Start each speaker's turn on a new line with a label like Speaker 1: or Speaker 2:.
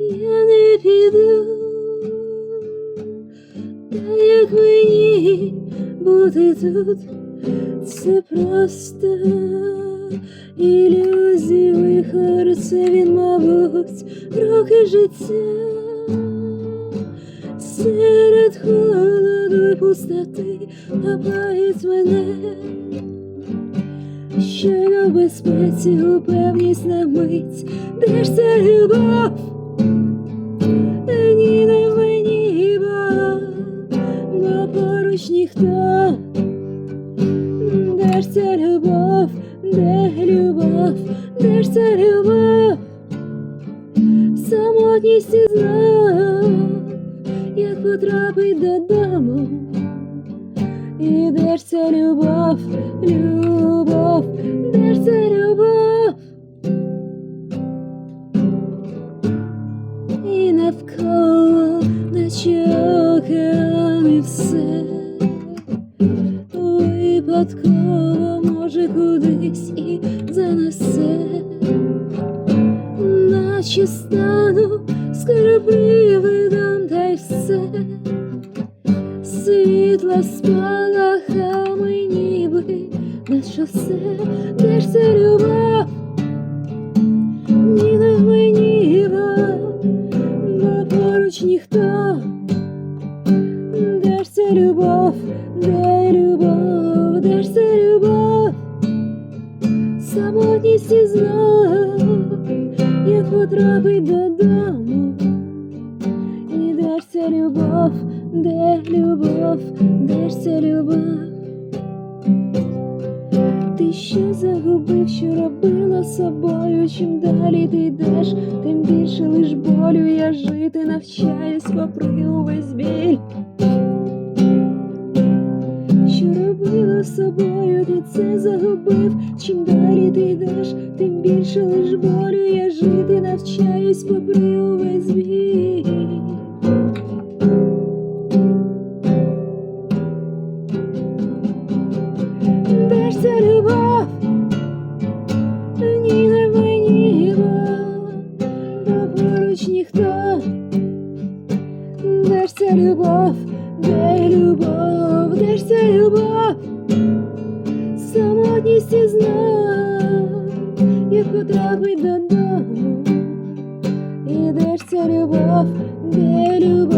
Speaker 1: я не піду, та як мені бути тут, це просто ілюзії вихор, це він, мабуть, роки життя. Серед холоду і пустоти хапають мене, Щойно в безпеці упевність на мить, де ж ця любов? Ніхто. Де ж ця любов, де любов, де ж ця любов? Самотність і знов, як потрапить додому. І де ж ця любов, любов, де ж ця любов? І навколо, наче все випадково може кудись і занесе, наче стану скоро привидом, та й все світла спалахами ніби на шосе, де ж це любов? Ні, не в мені, бо, поруч ніхто. Любов, де любов, де ж це любов? Самотність і знов, як потрапить додому. І де ж ця любов, де любов, де ж ця любов? Ти що загубив, що робила собою? Чим далі ти йдеш, тим більше лиш болю я жити навчаюсь попри увесь біль. З собою, ти це загубив. Чим далі ти йдеш, тим більше лиш болю я жити навчаюсь попри увесь біль. Де ж ця любов? Мені, бо поруч ніхто. Де ж ця любов, де любов, де ж ця любов, самотність і знак, як потрапить додому, і де ж ця любов, де любов.